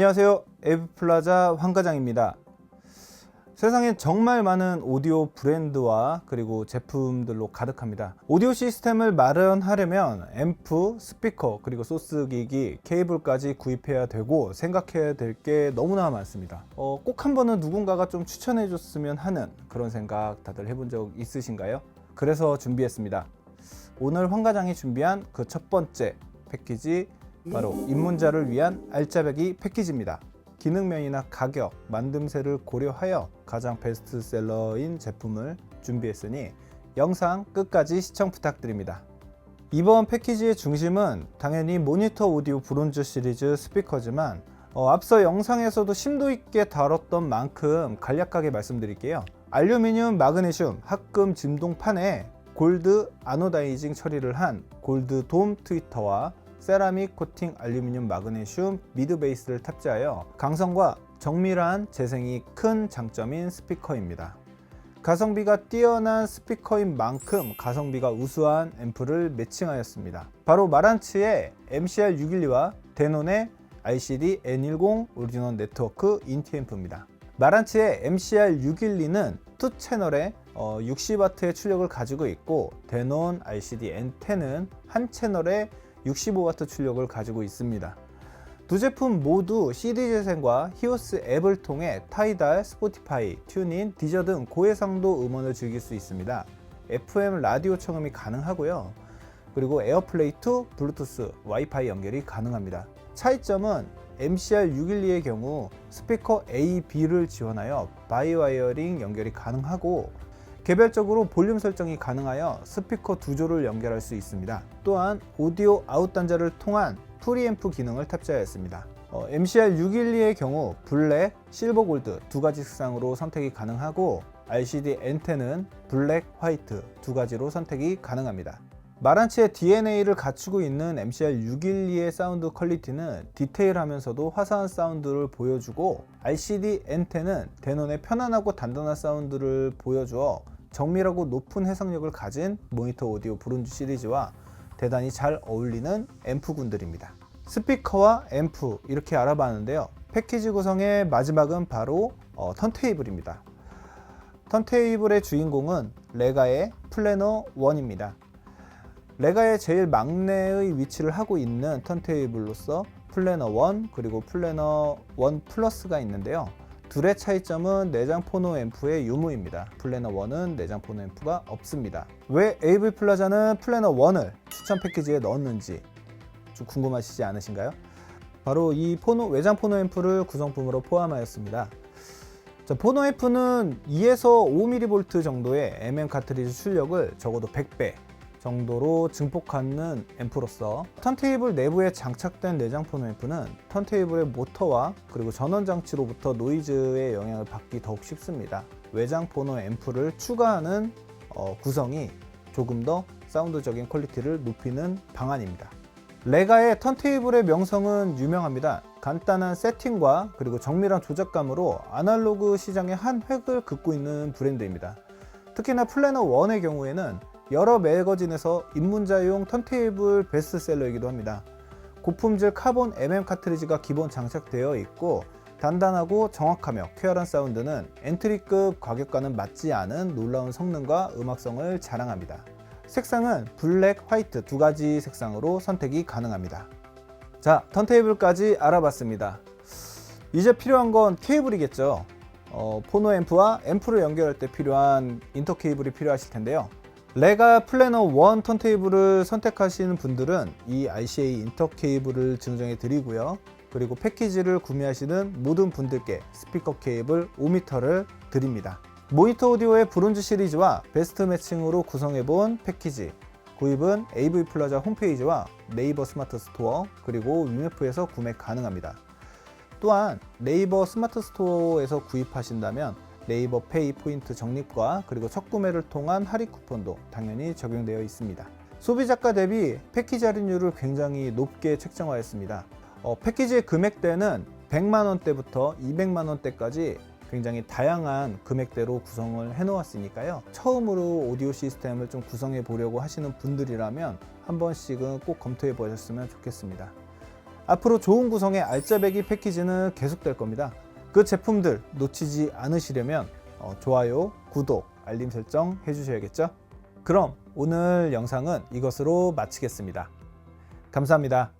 안녕하세요. 에브플라자 황과장입니다. 세상엔 정말 많은 오디오 브랜드와 그리고 제품들로 가득합니다. 오디오 시스템을 마련하려면 앰프, 스피커, 그리고 소스기기, 케이블까지 구입해야 되고 생각해야 될 게 너무나 많습니다. 어, 꼭 한 번은 누군가가 좀 추천해 줬으면 하는 그런 생각 다들 해본 적 있으신가요? 그래서 준비했습니다. 오늘 황 과장이 준비한 그 첫 번째 패키지 바로 입문자를 위한 알짜배기 패키지입니다. 기능면이나 가격, 만듦새를 고려하여 가장 베스트셀러인 제품을 준비했으니 영상 끝까지 시청 부탁드립니다. 이번 패키지의 중심은 당연히 모니터 오디오 브론즈 시리즈 스피커지만 어, 앞서 영상에서도 심도 있게 다뤘던 만큼 간략하게 말씀드릴게요. 알루미늄 마그네슘 합금 진동판에 골드 아노다이징 처리를 한 골드 돔 트위터와 세라믹 코팅 알루미늄 마그네슘 미드 베이스를 탑재하여 강성과 정밀한 재생이 큰 장점인 스피커입니다. 가성비가 뛰어난 스피커인 만큼 가성비가 우수한 앰프를 매칭하였습니다. 바로 마란츠의 MCR 612와 데논의 RCD N10 오리지널 네트워크 인티 앰프입니다. 마란츠의 MCR 612는 투 채널에 60W의 출력을 가지고 있고 데논 RCD N10은 한 채널에 65W 출력을 가지고 있습니다. 두 제품 모두 CD 재생과 히오스 앱을 통해 타이달, 스포티파이, 튜닝, 디저 등 고해상도 음원을 즐길 수 있습니다. FM 라디오 청음이 가능하고요. 그리고 에어플레이 투 블루투스, 와이파이 연결이 가능합니다. 차이점은 MCR 612의 경우 스피커 A, B를 지원하여 바이와이어링 연결이 가능하고 개별적으로 볼륨 설정이 가능하여 스피커 두 조를 연결할 수 있습니다. 또한 오디오 아웃 단자를 통한 프리앰프 기능을 탑재하였습니다. 어, MCR 612의 경우 블랙, 실버 골드 두 가지 색상으로 선택이 가능하고 RCD N10은 블랙, 화이트 두 가지로 선택이 가능합니다. 마란치의 DNA를 갖추고 있는 MCR 612의 사운드 퀄리티는 디테일하면서도 화사한 사운드를 보여주고 RCD N10은 데논의 편안하고 단단한 사운드를 보여주어 정밀하고 높은 해상력을 가진 모니터 오디오 브론즈 시리즈와 대단히 잘 어울리는 앰프군들입니다. 스피커와 앰프 이렇게 알아봤는데요. 패키지 구성의 마지막은 바로 어, 턴테이블입니다. 턴테이블의 주인공은 레가의 플래너 1입니다. 레가의 제일 막내의 위치를 하고 있는 턴테이블로서 플래너 1 그리고 플래너 1 플러스가 있는데요. 둘의 차이점은 내장 포노 앰프의 유무입니다. 플래너 1은 내장 포노 앰프가 없습니다. 왜 AV 플라자는 플래너 1을 추천 패키지에 넣었는지 좀 궁금하시지 않으신가요? 바로 이 포노 외장 포노 앰프를 구성품으로 포함하였습니다. 자, 포노 앰프는 2에서 5mV 정도의 MM 카트리지 출력을 적어도 100배 정도로 증폭하는 앰프로서 턴테이블 내부에 장착된 내장 포노 앰프는 턴테이블의 모터와 그리고 전원 장치로부터 노이즈의 영향을 받기 더욱 쉽습니다. 외장 포노 앰프를 추가하는 어, 구성이 조금 더 사운드적인 퀄리티를 높이는 방안입니다. 레가의 턴테이블의 명성은 유명합니다. 간단한 세팅과 그리고 정밀한 조작감으로 아날로그 시장의 한 획을 긋고 있는 브랜드입니다. 특히나 플래너 1의 경우에는 여러 매거진에서 입문자용 턴테이블 베스트셀러이기도 합니다. 고품질 카본 MM 카트리지가 기본 장착되어 있고 단단하고 정확하며 쾌활한 사운드는 엔트리급 가격과는 맞지 않은 놀라운 성능과 음악성을 자랑합니다. 색상은 블랙, 화이트 두 가지 색상으로 선택이 가능합니다. 자, 턴테이블까지 알아봤습니다. 이제 필요한 건 케이블이겠죠. 어, 포노 앰프와 앰프를 연결할 때 필요한 인터 케이블이 필요하실 텐데요. 레가 플래너 1 턴테이블을 선택하시는 분들은 이 RCA 인터 케이블을 증정해 드리고요. 그리고 패키지를 구매하시는 모든 분들께 스피커 케이블 5m를 드립니다. 모니터 오디오의 브론즈 시리즈와 베스트 매칭으로 구성해 본 패키지 구입은 AV 플라자 홈페이지와 네이버 스마트 스토어 그리고 위메프에서 구매 가능합니다. 또한 네이버 스마트 스토어에서 구입하신다면 네이버 페이 포인트 적립과 그리고 첫 구매를 통한 할인 쿠폰도 당연히 적용되어 있습니다. 소비자가 대비 패키지 할인율을 굉장히 높게 책정하였습니다. 어, 패키지의 금액대는 100만 원대부터 200만 원대까지 굉장히 다양한 금액대로 구성을 해 놓았으니까요. 처음으로 오디오 시스템을 좀 구성해 보려고 하시는 분들이라면 한 번씩은 꼭 검토해 보셨으면 좋겠습니다. 앞으로 좋은 구성의 알짜배기 패키지는 계속될 겁니다. 그 제품들 놓치지 않으시려면 어, 좋아요, 구독, 알림 설정 해주셔야겠죠? 그럼 오늘 영상은 이것으로 마치겠습니다. 감사합니다.